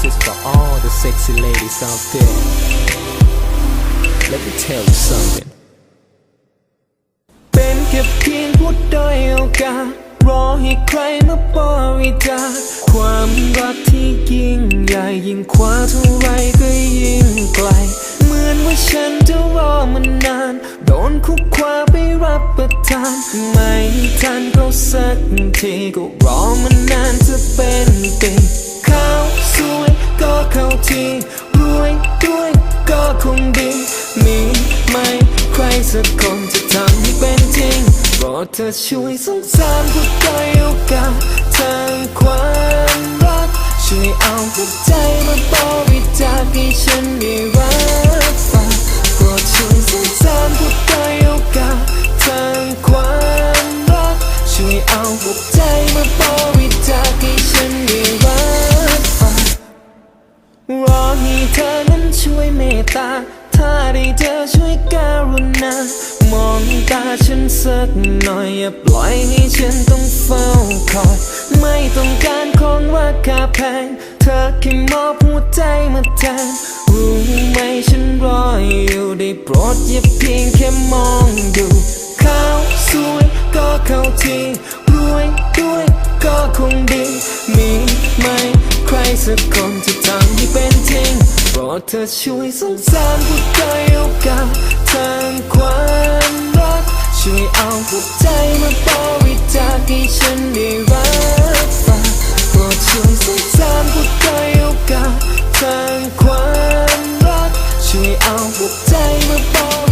This is for all the sexy ladies out there. Let me tell you something. เป็นแค่เพียงผู้ด้อยโอกาสรอให้ใครมาบริจาคความรักที่ยิ่งใหญ่ยิ่งคว้าเท่าไรก็ยิ่งไกล เหมือนว่าฉันจะรอมานาน โดนคุกคว้าไปรับประทาน ไม่ทันเขาสักทีก็รอมานานจะเป็น งดีมีไหมใครสักคนจะทำให้เป็นจริงโปรดเธอช่วยสงสารผู้ด้อยโอกาสทางความรัก ช่วยเอาหัวใจมาบริจาคให้ฉันได้รัก ตา ถ้าได้เธอช่วยการุณามองตาฉันสักหน่อย อย่าปล่อยให้ฉันต้องเฝ้าคอย ไม่ต้องการของราคาแพง เธอแค่มอบหัวใจมาแทนรู้ไหมฉันรออยู่ได้โปรดอย่าเพียงแค่มองดูเขาสวยก็เข้าทีรวยด้วยก็คงดี มีไหมใครสักคนจะท เธอช่วยสงสารผู้ใจอยโอกาสทางความรัก ช่วยเอาหัวใจมาบริจาคให้ฉันได้รับฟังโปรดช่วยสงสารผู้ใจอยโอกาสทางความรัก ช่วยเอาหัวใจมาบ